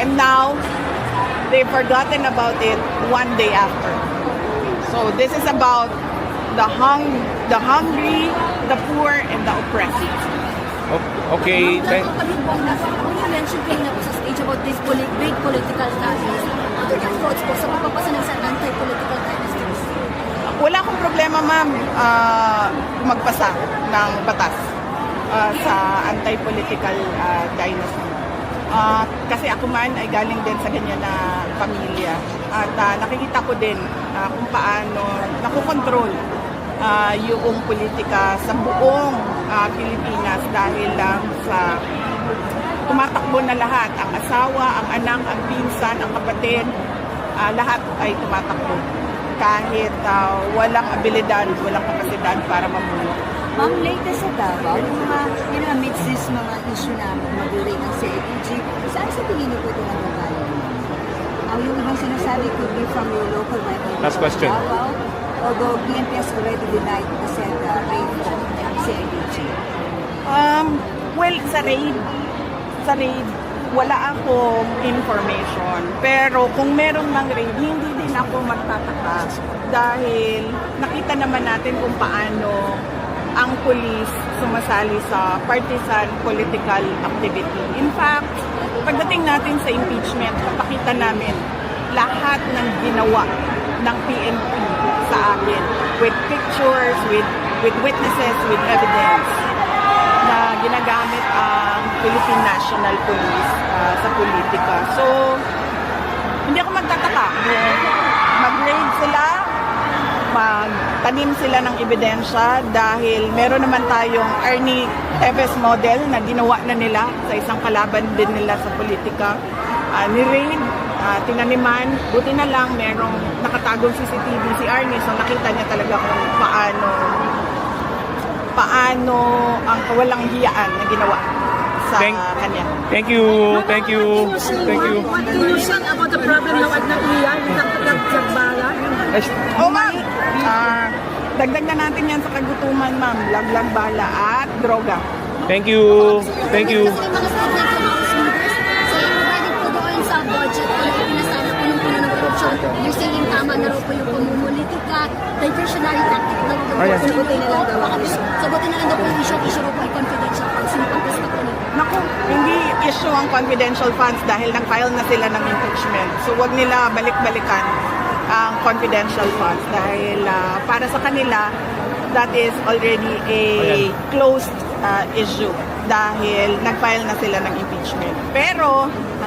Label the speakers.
Speaker 1: And now, they've forgotten about it one day after. So this is about the hung, the hungry, the poor, and the oppressed.
Speaker 2: Okay, thank,
Speaker 3: you mentioned kayo na po sa stage about this poli- big political dynasty, what are your thoughts po sa pagpapasa ng isang anti-political dynasty?
Speaker 1: Wala akong problema, ma'am, ah, magpasa ng batas ah, sa anti-political ah, dynasty. Ah, kasi ako man ay galing din sa ganyan na pamilya. At ah, nakikita ko din ah, kung paano nakokontrol ah, yung politika sa buong ah, Pilipinas dahil lang sa tumatakbo na lahat. Ang asawa, ang anak, ang pinsan, ang kapatid, ah, lahat ay tumatakbo. Kahit ah, walang abilidad, walang kapasidad para mamuno.
Speaker 3: Ma'am, latest sa Davao, yung mga, yun know, amidst this mga issue na mag-rate ng CIDG, saan sa tingin niyo po ito nagagaling? Uh, yung ibang sinasabi could be from your local rival
Speaker 2: Last question.
Speaker 3: Davao, although PNP has already denied the said uh, raid from CIDG.
Speaker 1: Um, well, sa raid, sa raid, wala akong information. Pero kung meron ng raid, hindi din ako magtataka. Dahil nakita naman natin kung paano ang police sumasali sa partisan political activity. In fact, pagdating natin sa impeachment, napakita namin lahat ng ginawa ng PNP sa akin with pictures, with with witnesses, with evidence na ginagamit ang Philippine National Police ah, sa politika. So, hindi ako magtataka mag-raid sila, magtanim sila ng ebidensya dahil meron naman tayong Arnie Teves model na ginawa na nila sa isang kalaban din nila sa politika. Ah, ni-raid, ah, tinaniman, buti na lang merong nakatagong CCTV si Arnie so nakita niya talaga kung paano paano ang kawalang hiyaan na ginawa sa
Speaker 2: Thank-
Speaker 1: kanya.
Speaker 2: thank you, thank you, thank you.
Speaker 4: What can you say about the problem now at Naiya, yung?
Speaker 1: Oh, ma'am. Ah, dagdag na natin yan sa kagutuman, ma'am. Laglag bala at droga.
Speaker 2: Thank you, thank you.
Speaker 3: Na corruption, you're saying tama na raw po yung pamumulitika, diversionary tactic na po.
Speaker 2: Ayan.
Speaker 3: Sagutin na lang daw. Sagutin na lang daw po yung issue, issue po ay confidential funds. Pang gusto po?
Speaker 1: Naku, hindi issue ang confidential funds dahil nag-file na sila ng impeachment. So, wag nila balik-balikan ang confidential funds dahil ah, para sa kanila, that is already a closed ah, issue dahil nag-file na sila ng impeachment. Pero,